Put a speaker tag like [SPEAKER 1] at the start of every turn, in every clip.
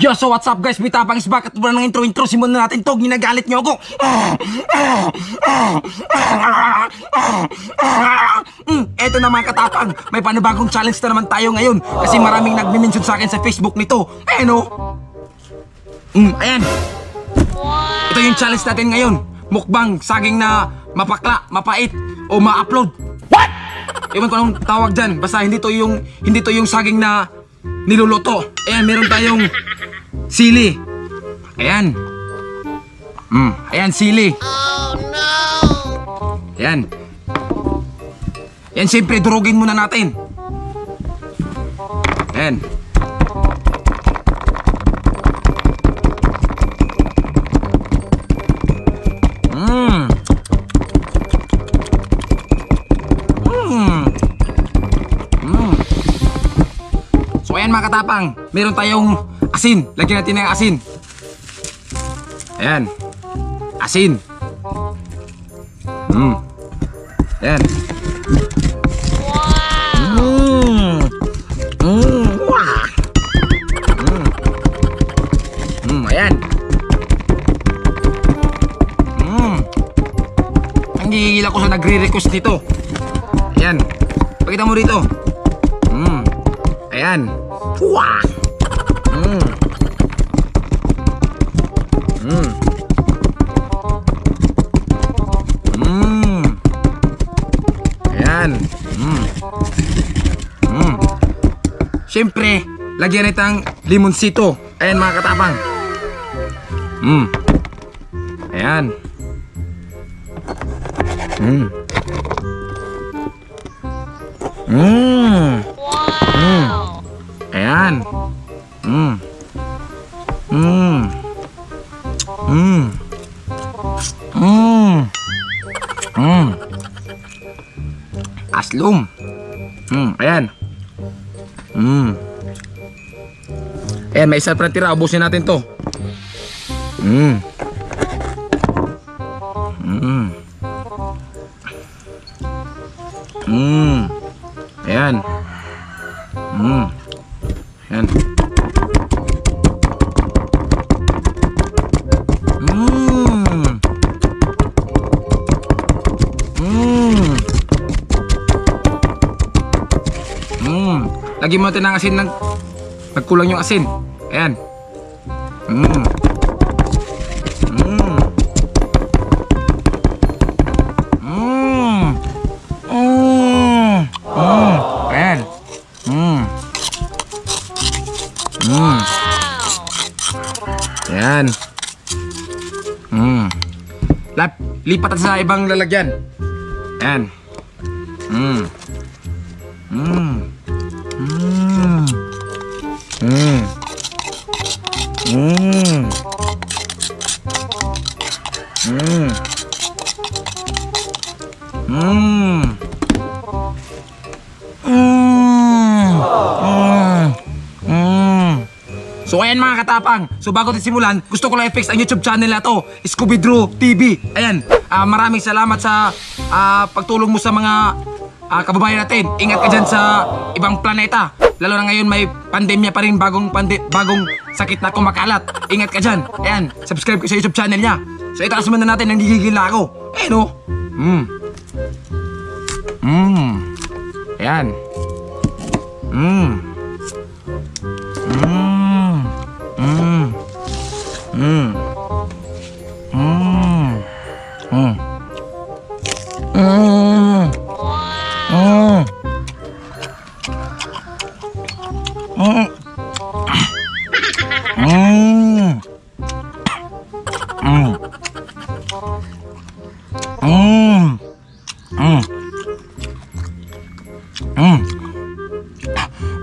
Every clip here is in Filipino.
[SPEAKER 1] Yo, so what's up guys? Bitapang is back at wala ng intro-intro. Simulan na natin to. Ginagalit niyo ako. Mm, eto na mga katapang. May panibagong challenge na naman tayo ngayon. Kasi maraming nagme-mention sa akin sa Facebook nito. Ayan o. Mm, ayan. Ito yung challenge natin ngayon. Mukbang, saging na mapakla, mapait, o ma-upload. What? Ewan ko anong tawag dyan. Basta hindi to yung, hindi to yung saging na niluluto. Ayan, meron tayong sili. Ayan. Mm, ayan, sili. Oh, no! Ayan. Yan, siyempre, durugin muna natin. Ayan. Mmm. Mmm. Mmm. So ayan mga katapang, meron tayong asin. Lagyan natin ng asin. Ayan. Asin. Mm. Ayan. Mm. Mm. Wah. Mm. Mm. Ayan. Mm. Ang gigil ako sa nagre-request nito. Ayan. Pakita mo rito. Mm. Ayan. Wah. Mm. Mm. Mm. Ayan. Mm. Mm. Siyempre, lagyan itang limonsito. Ayan mga katapang. Mm. Ayan. Mm. Mm. Mmm. Mmm. Aslum. Mmm, ayan. Mmm. Ayan, may isa pa tira. Ubusin natin to. Mmm. Mmm. Mmm. Mmm. Mmm. Lagyan mo natin ng asin ng nagkulang yung asin. Ayan. Mmm. Mmm. Mmm. Mmm. Mmm. Ayan. Mmm. Mmm. Ayan. Mmm. Lap, lipat sa ibang lalagyan. Ayan. Mmm. Mmm. Mmm. Mmm. Mmm. Mmm. Mmm. So ayan mga katapang, so bago tayo simulan, gusto ko lang i-fix ang YouTube channel na to, Scooby Drew TV. Ayan, uh, maraming salamat sa ah, pagtulong mo sa mga ah, kababayan natin. Ingat ka dyan sa ibang planeta. Lalo na ngayon may pandemya pa rin, bagong, pande bagong sakit na kumakalat. Ingat ka dyan. Ayan, subscribe ka sa YouTube channel niya. So itaas muna natin, nanggigigila ako. Ayan o. Mm. Mm. Ayan. Mm. Mm.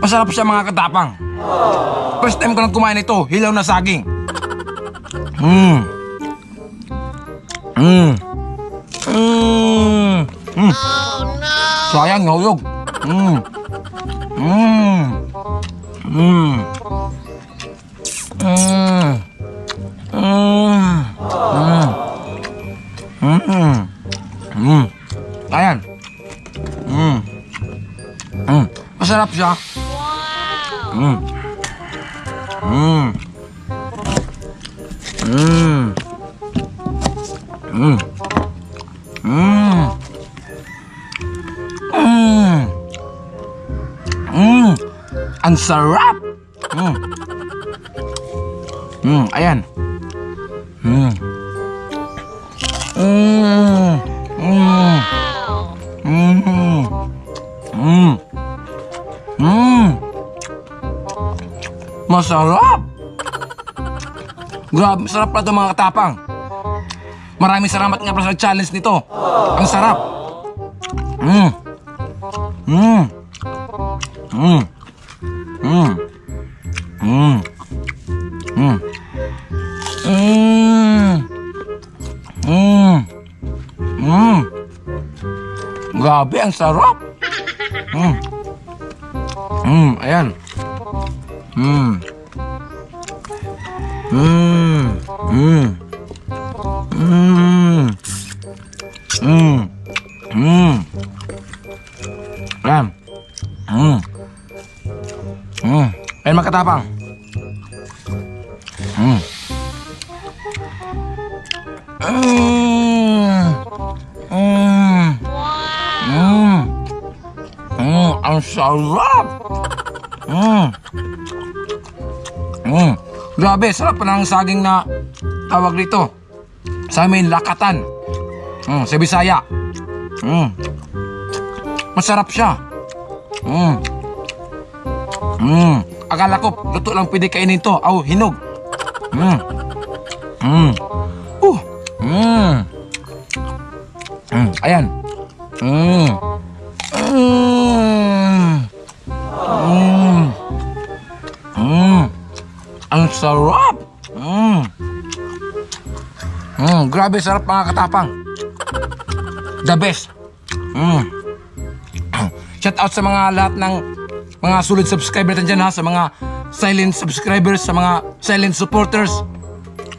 [SPEAKER 1] Masarap siya mga katapang. First time ko nang kumain ito, hilaw na saging. Mm. Mm. Mm. Mm. Sayang, nahulog. Mm. Mm. Mm. Mm. Mm. Masarap siya. Wow! Mm. Mm. Mm. Mm. Mm. Mm. Mm. Ang sarap! Mm. Mm, ayan. Mm. Mm. Mm. Masarap! Grabe, sarap pala mga katapang. Maraming salamat nga pala sa challenge nito. Ang sarap. Mm. Mm. Mm. Mm. Mm. Mm. Mm. Mm. Mm. Grabe, ang sarap. Hmm, ayan. Hmm. Hmm. Hmm. Hmm. Hmm. Hmm. Ayan. Hmm. Hmm. Ayan makatapang. Hmm. Hmm. Hmm. Mmm. Hmm. I'm Ang sarap. Mm. Mm. Grabe, sarap pa ng saging na tawag dito. Sa amin, lakatan. Mm, sa Bisaya. Mm. Masarap siya. Mm. Mm. Akala ko, luto lang pwede kainin to. Aw, hinog. Mm. Mm. Uh. Mm. Mm. Ayan. Mm. Ang sarap. Mm. Mm. Grabe sarap mga katapang. The best. Mm. Shout out sa mga lahat ng mga solid subscriber natin dyan ha, sa mga silent subscribers, sa mga silent supporters.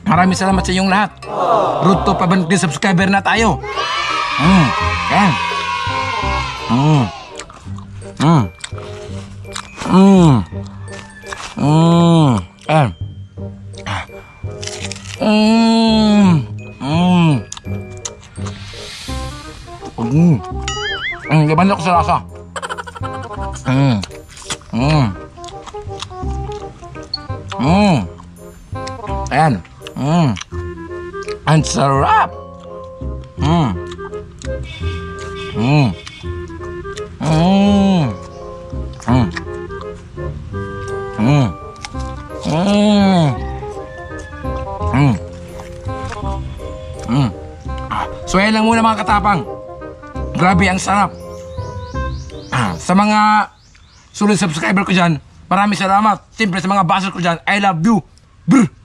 [SPEAKER 1] Maraming salamat sa inyong lahat. Road to 500 subscriber na tayo. Mm. Yan. Mm. Mm. Mm. Mm. Yan. Mm. Mm. Mm. Mm. Laban sa lasa. Mm. Mm. Mm. Ayan. Mm. Ang sarap. Mm. Mm. Mm. Mm. Mm. Ah, So yan lang muna mga katapang. Grabe ang sarap. Ah, sa mga sulit subscriber ko dyan, maraming salamat. Siyempre sa mga basher ko dyan, I love you. Brr!